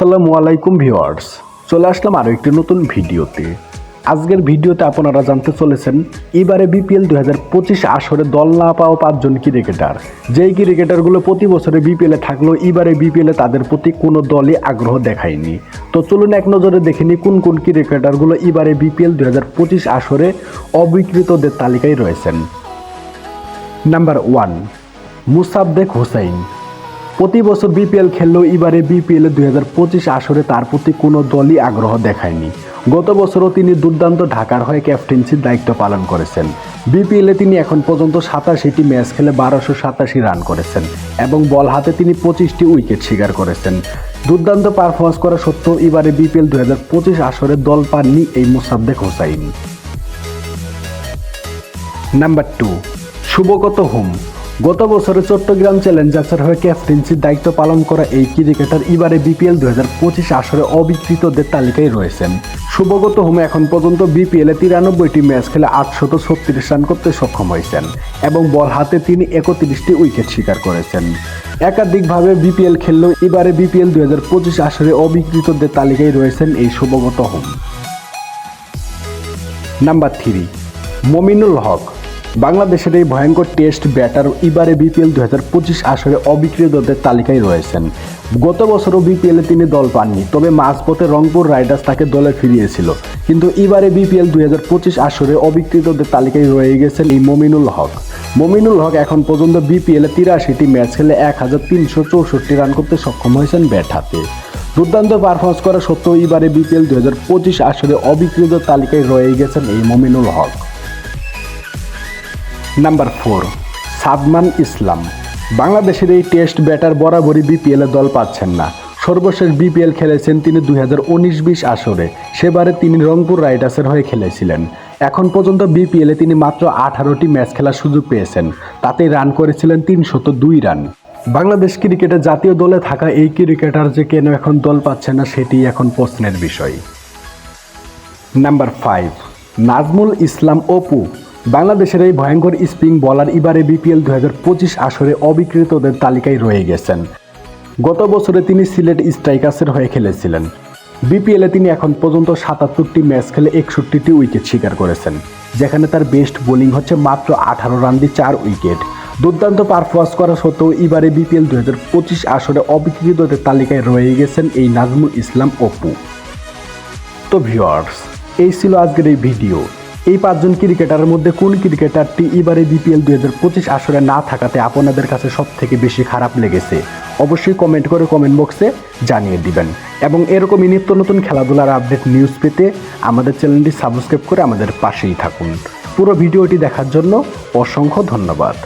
আসসালামু আলাইকুম ভিউয়ার্স। চলে আসলাম আরও একটি নতুন ভিডিওতে। আজকের ভিডিওতে আপনারা জানতে চলেছেন, এবারে বিপিএল দু হাজার পঁচিশ আসরে দল না পাওয়া পাঁচজন ক্রিকেটার। যেই ক্রিকেটারগুলো প্রতি বছরে বিপিএলে থাকলেও এবারে বিপিএলে তাদের প্রতি কোনো দলই আগ্রহ দেখায়নি। তো চলুন এক নজরে দেখে নিই কোন কোন ক্রিকেটারগুলো এবারে বিপিএল দু হাজার পঁচিশ আসরে অবিকৃতদের তালিকায় রয়েছেন। Number one, Mosaddek Hossain. প্রতি বছর বিপিএল খেললেও এবারে বিপিএল দুই হাজার পঁচিশ আসরে তার প্রতি কোনো দলই আগ্রহ দেখায়নি। গত বছরও তিনি দুর্দান্ত ঢাকার হয়ে ক্যাপ্টেন্সির দায়িত্ব পালন করেছেন। বিপিএলে তিনি এখন পর্যন্ত সাতাশিটি ম্যাচ খেলে বারোশো সাতাশি রান করেছেন এবং বল হাতে তিনি পঁচিশটি উইকেট শিকার করেছেন। দুর্দান্ত পারফরমেন্স করা সত্ত্বেও এবারে বিপিএল দুই হাজার পঁচিশ আসরে দল পাননি এই Mosaddek Hossain. Number two, Shuvagata Hom. গত বছরে চট্টগ্রাম চ্যালেঞ্জার্সের হয়ে ক্যাপ্টেন্সির দায়িত্ব পালন করা এই ক্রিকেটার এবারে বিপিএল দু হাজার পঁচিশ আসরে অবিকৃতদের তালিকায় রয়েছেন। শুভগত হোমে এখন পর্যন্ত বিপিএলে তিরানব্বইটি ম্যাচ খেলে আটশত ছত্রিশ রান করতে সক্ষম হয়েছেন এবং বল হাতে তিনি একত্রিশটি উইকেট শিকার করেছেন। একাধিকভাবে বিপিএল খেললেও এবারে বিপিএল দু হাজার পঁচিশ আসরে অবিকৃতদের তালিকায় রয়েছেন এই Shuvagata home. Number three, Mominul Haque. বাংলাদেশের এই ভয়ঙ্কর টেস্ট ব্যাটার এবারে বিপিএল দু হাজার পঁচিশ আসরে অবিকৃতদের তালিকায় রয়েছেন। গত বছরও বিপিএলে তিনি দল পাননি, তবে মাঝপথে রংপুর রাইডার্স তাকে দলে ফিরিয়েছিল। কিন্তু এবারে বিপিএল দুই হাজার পঁচিশ আসরে অবিকৃতদের তালিকায় রয়ে গেছেন এই মমিনুল হক। মমিনুল হক এখন পর্যন্ত বিপিএলে তিরাশিটি ম্যাচ খেলে এক হাজার তিনশো চৌষট্টি রান করতে সক্ষম হয়েছেন ব্যাট হাতে। দুর্দান্ত পারফরমেন্স করা সত্ত্বেও এবারে বিপিএল দু হাজার পঁচিশ আসরে অবিকৃত তালিকায় রয়ে গেছেন এই মমিনুল হক। Number four Shadman Islam. বাংলাদেশের এই টেস্ট ব্যাটার বরাবরই বিপিএলে দল পাচ্ছেন না। সর্বশেষ বিপিএল খেলেছেন তিনি দুই হাজার উনিশ বিশ আসরে। সেবারে তিনি রংপুর রাইডার্সের হয়ে খেলেছিলেন। এখন পর্যন্ত বিপিএলে তিনি মাত্র আঠারোটি ম্যাচ খেলার সুযোগ পেয়েছেন। তাতে রান করেছিলেন তিনশত দুই রান। বাংলাদেশ ক্রিকেটে জাতীয় দলে থাকা এই ক্রিকেটার যে কেন এখন দল পাচ্ছে না, সেটি এখন প্রশ্নের বিষয়। Number five Nazmul Islam Apu. বাংলাদেশের এই ভয়ঙ্কর স্পিন বলার এবারে বিপিএল দু হাজার পঁচিশ আসরে অবিকৃতদের তালিকায় রয়ে গেছেন। গত বছরে তিনি সিলেট স্ট্রাইকার্সের হয়ে খেলেছিলেন। বিপিএলে তিনি এখন পর্যন্ত সাতাত্তরটি ম্যাচ খেলে একষট্টিটি উইকেট শিকার করেছেন, যেখানে তার বেস্ট বোলিং হচ্ছে মাত্র আঠারো রান দিয়ে চার উইকেট। দুর্দান্ত পারফরমেন্স করা সত্ত্বেও এবারে বিপিএল দু হাজার পঁচিশ আসরে অবিকৃতদের তালিকায় রয়ে গেছেন এই নাজমুল ইসলাম অপু। তো ভিউয়ার্স, এই ছিল আজকের এই ভিডিও। এই পাঁচজন ক্রিকেটারের মধ্যে কোন ক্রিকেটারটি এবারে বিপিএল দুই হাজার পঁচিশ আসরে না থাকাতে আপনাদের কাছে সব থেকে বেশি খারাপ লেগেছে? অবশ্যই কমেন্ট করে কমেন্ট বক্সে জানিয়ে দিবেন। এবং এরকমই নিত্য নতুন খেলাধুলার আপডেট নিউজ পেতে আমাদের চ্যানেলটি সাবস্ক্রাইব করে আমাদের পাশেই থাকুন। পুরো ভিডিওটি দেখার জন্য অসংখ্য ধন্যবাদ।